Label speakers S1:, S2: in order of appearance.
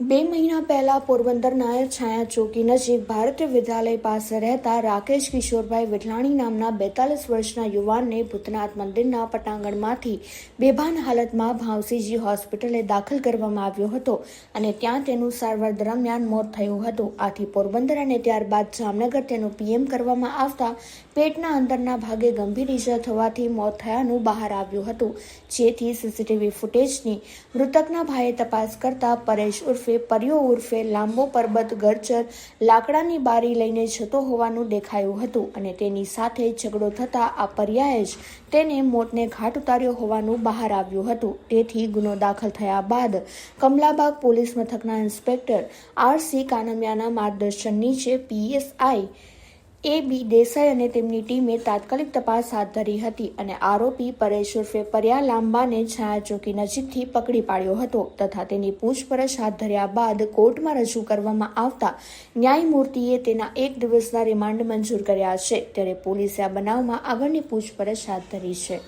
S1: બે મહિના પહેલા પોરબંદરના છાયા ચોકી નજીક ભારતીય વિદ્યાલય પાસે રહેતા રાકેશ કિશોરભાઈ વિઠલાણી નામના બેતાલીસ વર્ષના યુવાનને ભૂતનાથ મંદિરના પટાંગણમાંથી બેભાન હાલતમાં ભાવસીજી હોસ્પિટલે દાખલ કરવામાં આવ્યો હતો અને ત્યાં તેનું સારવાર દરમિયાન મોત થયું હતું. આથી પોરબંદર અને ત્યારબાદ જામનગર તેનું પીએમ કરવામાં આવતા પેટના અંદરના ભાગે ગંભીર ઈજા થવાથી મોત થયાનું બહાર આવ્યું હતું. જેથી સીસીટીવી ફૂટેજની મૃતકના ભાઈએ તપાસ કરતા પરેશ ઉર્ફે પર્યો ઉર્ફે લાંબો પરબત ગરચર, લાકડાની બારી લઈને જતો હોવાનું દેખાયું હતું અને તેની સાથે ઝઘડો થતા આ પર્યાએ જ તેને મોતને ઘાટ ઉતાર્યો હોવાનું બહાર આવ્યું હતું. તેથી ગુનો દાખલ થયા બાદ કમલાબાગ પોલીસ મથકના ઇન્સ્પેક્ટર આર સી કાનમિયાના માર્ગદર્શન નીચે પીએસઆઈ એ બી દેસાઈ અને તેમની ટીમે તાત્કાલિક તપાસ હાથ ધરી હતી અને આરોપી પરેશ ઉર્ફે પર્યા લાંબાને છાયા ચોકી નજીકથી પકડી પાડ્યો હતો તથા તેની પૂછપરછ હાથ ધર્યા બાદ કોર્ટમાં રજૂ કરવામાં આવતા ન્યાયમૂર્તિએ તેના એક દિવસના રિમાન્ડ મંજૂર કર્યા છે. ત્યારે પોલીસે આ બનાવમાં આગળની પૂછપરછ હાથ ધરી છે.